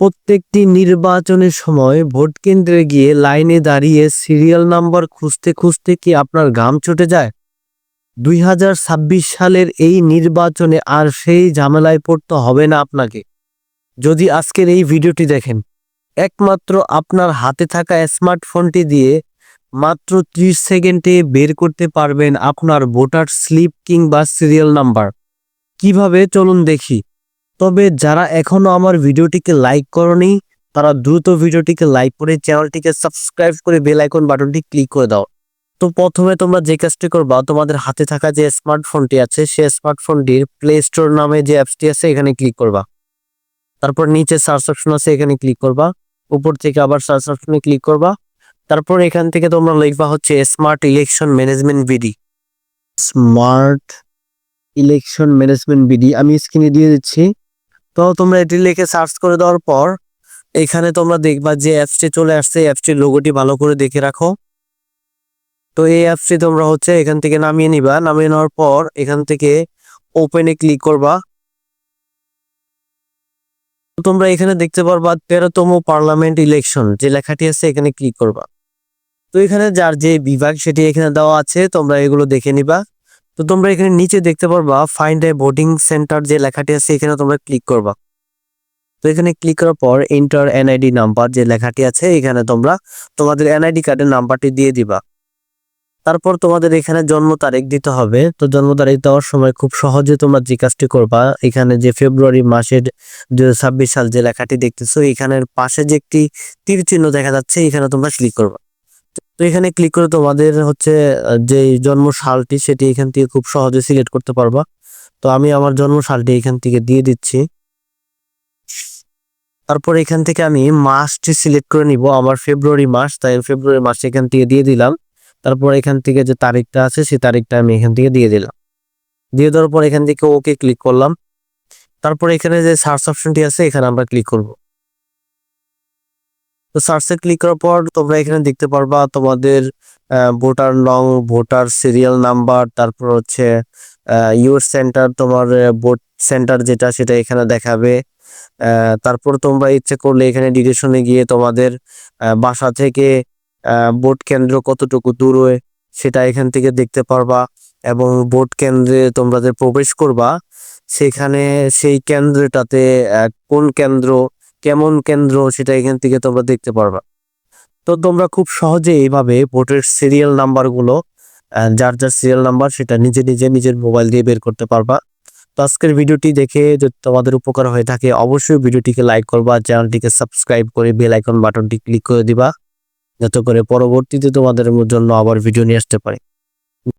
প্রত্যেকটি নির্বাচনের সময় ভোট কেন্দ্রে গিয়ে লাইনে দাঁড়িয়ে সিরিয়াল নাম্বার খুঁজতে খুঁজতে কি আপনার ঘাম ছুটে যায়? দুই হাজার ছাব্বিশ সালের এই নির্বাচনে আর সেই ঝামেলায় পড়তে হবে না আপনাকে। যদি আজকের এই ভিডিওটি দেখেন, একমাত্র আপনার হাতে থাকা স্মার্টফোনটি দিয়ে মাত্র ত্রিশ সেকেন্ডে বের করতে পারবেন আপনার ভোটার স্লিপ কিংবা সিরিয়াল নাম্বার। কীভাবে? চলুন দেখি। তবে যারা এখনও আমার ভিডিওটিকে লাইক করনি, তারা দ্রুত ভিডিওটিকে লাইক করে চ্যানেলটিকে সাবস্ক্রাইব করে বেল আইকন বাটনটি ক্লিক করে দাও। তো প্রথমে তোমরা যে কাজটি করবা, তোমাদের হাতে থাকা যে স্মার্টফোনটি আছে সেই স্মার্টফোনটির প্লে স্টোর নামে যে অ্যাপসটি আছে, এখানে ক্লিক করবা। তারপর নিচে সার্চ অপশন আছে, এখানে ক্লিক করবা। উপর থেকে আবার সার্চ অপশনে ক্লিক করবা। তারপর এখান থেকে তোমরা লিখবা হচ্ছে smart election management BD smart election management BD আমি স্ক্রিনে দিয়ে দিচ্ছি। তো তোমরা এটি লিখে সার্চ করে দেওয়ার পর, এখানে তোমরা দেখবা যে অ্যাপসটি চলে আসছে অ্যাপসটির লোগোটি ভালো করে দেখে রাখো। তো এই অ্যাপসটি তোমরা হচ্ছে এখান থেকে নামিয়ে নিবা। নামিয়ে নেওয়ার পর এখান থেকে ওপেনে ক্লিক করবা। তোমরা এখানে দেখতে পারবা তেরোতম পার্লামেন্ট ইলেকশন যে লেখাটি আছে এখানে ক্লিক করবা। তো এখানে যার যে বিভাগ সেটি এখানে দেওয়া আছে, তোমরা এগুলো দেখে নিবা। তো তোমরা এখানে নিচে দেখতে পারবা ফাইন্ড এ ভোটিং সেন্টার যে লেখাটি আছে, এখানে তোমরা ক্লিক করবা। তো এখানে ক্লিক করার পর এন্টার এনআইডি নাম্বার যে লেখাটি আছে, এখানে তোমরা তোমাদের এনআইডি কার্ডের নাম্বারটি দিয়ে দিবা। তারপর তোমাদের এখানে জন্ম তারিখ দিতে হবে। তো জন্ম তারিখ দেওয়ার সময় খুব সহজে তোমরা যে কাজটি করবা, এখানে যে ফেব্রুয়ারি মাসের দুই সাল যে লেখাটি দেখতেছো, এখানের পাশে যে একটি তীর চিহ্ন দেখা যাচ্ছে, এখানে তোমরা ক্লিক করবা। তো এখানে ক্লিক করে তোমাদের হচ্ছে যে জন্ম সালটি সেটি এখান থেকে খুব সহজে সিলেক্ট করতে পারবা। তো আমি আমার জন্ম সালটি এখান থেকে দিয়ে দিচ্ছি। তারপর এখান থেকে আমি মাসটি সিলেক্ট করে নিব। আমার ফেব্রুয়ারি মাস, তাই ফেব্রুয়ারি মাস এখান থেকে দিয়ে দিলাম। তারপর এখান থেকে যে তারিখটা আছে, সেই তারিখটা আমি এখান থেকে দিয়ে দিলাম। দিয়ে দেওয়ার পর এখান থেকে ওকে ক্লিক করলাম। তারপর এখানে যে সার্চ অপশনটি আছে, এখানে আমরা ক্লিক করব। তো সার্চে ক্লিক করার পর তোমরা এখানে দেখতে পারবা তোমাদের ভোটার নং ভোটার সিরিয়াল নাম্বার তারপর হচ্ছে ইউর সেন্টার তোমার ভোট সেন্টার যেটা সেটা এখানে দেখাবে। তারপর তোমরা ইচ্ছে করলে এখানে ডিরেকশনে গিয়ে তোমাদের বাসা থেকে ভোট কেন্দ্র কতটুকু দূরে সেটা এখান থেকে দেখতে পারবা এবং ভোট কেন্দ্রে তোমরা যে প্রবেশ করবা সেখানে সেই কেন্দ্রটাতে কোন কেন্দ্র কেমন কেন্দ্র সেটা এখান থেকে তোমরা দেখতে পারবা। তো তোমরা খুব সহজে এইভাবে ভোটের সিরিয়াল নাম্বারগুলো যার যার সিরিয়াল নাম্বার সেটা নিজে নিজে নিজের মোবাইল দিয়ে বের করতে পারবা। তো আজকের ভিডিওটি দেখে যদি তোমাদের উপকার হয়ে থাকে, অবশ্যই ভিডিওটিকে লাইক করবা চ্যানেলটিকে সাবস্ক্রাইব করে বেল আইকন বাটনটি ক্লিক করে দিবা, যাতে করে পরবর্তীতে তোমাদের জন্য আবার ভিডিও নিয়ে আসতে পারে।